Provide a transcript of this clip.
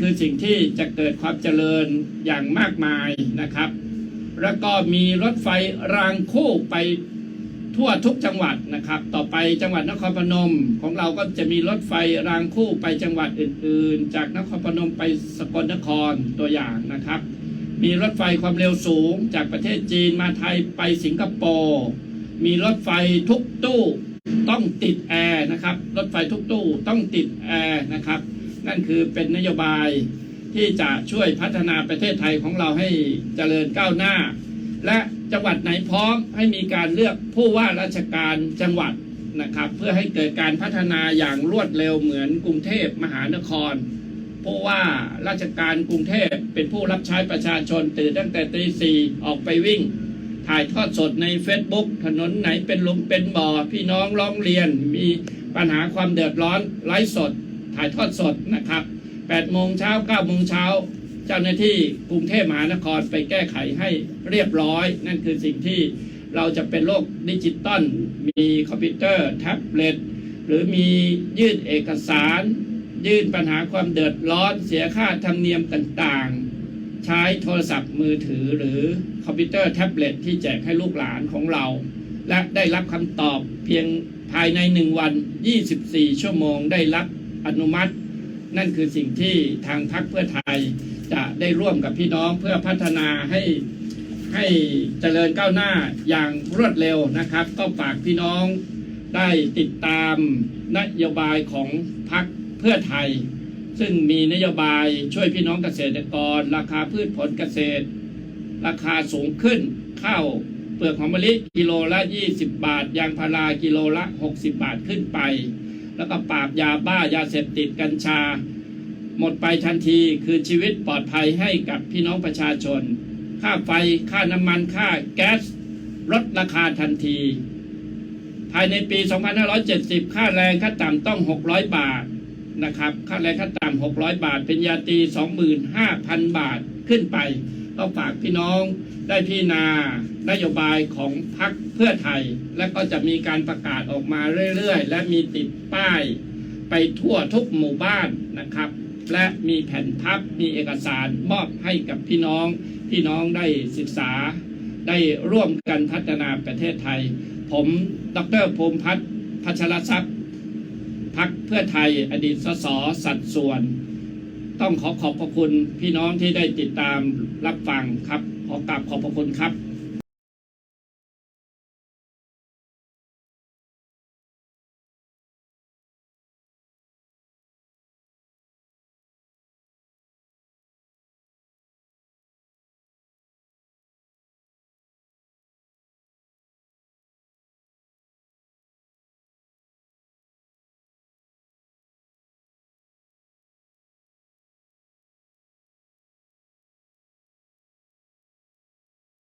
คือสิ่งที่จะเกิดความเจริญอย่างมากมายนะครับ แล้วก็มีรถไฟรางคู่ไปทั่วทุกจังหวัดนะครับ ต่อไปจังหวัดนครพนม ของเราก็จะมีรถไฟรางคู่ไปจังหวัดอื่น ๆ จากนครพนมไปสกลนครตัวอย่างนะครับ มีรถไฟความเร็วสูงจากประเทศจีนมาไทยไปสิงคโปร์มีรถไฟทุกตู้ต้องติดแอร์นะครับ รถไฟทุกตู้ต้องติดแอร์นะครับ นั่นคือเป็นนโยบายที่จะช่วยพัฒนาประเทศไทยของเราให้เจริญก้าวหน้า และจังหวัดไหนพร้อมให้มีการเลือกผู้ว่าราชการจังหวัดนะครับ เพื่อให้เกิดการพัฒนาอย่างรวดเร็วเหมือนกรุงเทพมหานครผู้ว่าราชการกรุงเทพเป็นผู้รับใช้ประชาชนตื่นตั้งแต่ตีสี่ออกไปวิ่ง ถ่ายทอดสดใน Facebook ถนนไหนเป็นหลุมเป็นบ่อพี่น้องร้องเรียน มีปัญหาความเดือดร้อนไลฟ์สด ถ่ายทอดสดนะครับ8โมงเช้า9โมงเช้าเจ้าหน้าที่กรุงเทพมหานครไปแก้ไขให้เรียบร้อย นั่นคือสิ่งที่เราจะเป็นโลกดิจิตอลมีคอมพิวเตอร์แท็บเล็ตหรือมียื่นเอกสาร ยื่นปัญหาความเดือดร้อนเสียค่าธรรมเนียมต่างๆ ใช้โทรศัพท์มือถือหรือคอมพิวเตอร์แท็บเล็ตที่แจกให้ลูกหลานของเรา และได้รับคำตอบเพียงภายใน 1 วัน 24 ชั่วโมงได้รับ อนุมัติ นั่นคือสิ่งที่ทางพรรคเพื่อไทยจะได้ร่วมกับพี่น้องเพื่อพัฒนาให้ให้เจริญก้าวหน้าอย่างรวดเร็วนะครับ ก็ฝากพี่น้องได้ติดตามนโยบายของพรรคเพื่อไทย ซึ่งมีนโยบายช่วยพี่น้องเกษตรกร ราคาพืชผลเกษตร ราคาสูงขึ้นข้าวเปลือกหอมมะลิกิโลละ 20 บาท ยางพารากิโลละ 60 บาทขึ้นไป แล้วก็ปราบยาบ้ายาเสพติดกัญชา หมดไปทันทีคือชีวิตปลอดภัยให้กับพี่น้องประชาชน ค่าไฟค่าน้ำมันค่าแก๊สลดราคาทันที ภายในปี 2570 ค่าแรงขั้นต่ำต้อง 600 บาทนะครับ ค่าแรงขั้นต่ำ600 บาท เป็นยาตี 25,000 บาทขึ้นไป ก็ฝากพี่น้องได้พี่นานโยบายของพรรคเพื่อไทย และก็จะมีการประกาศออกมาเรื่อยๆ และมีติดป้ายไปทั่วทุกหมู่บ้านนะครับ และมีแผ่นพับมีเอกสารมอบให้กับพี่น้อง พี่น้องได้ศึกษา ได้ร่วมกันพัฒนาประเทศไทย ผมดรภูมิพัฒน์พัชรทรัพย์พักเพื่อไทยอดีตสสสัดส่วน ต้องขอขอบพระคุณพี่น้องที่ได้ติดตามรับฟังครับ ขอกราบขอบพระคุณครับ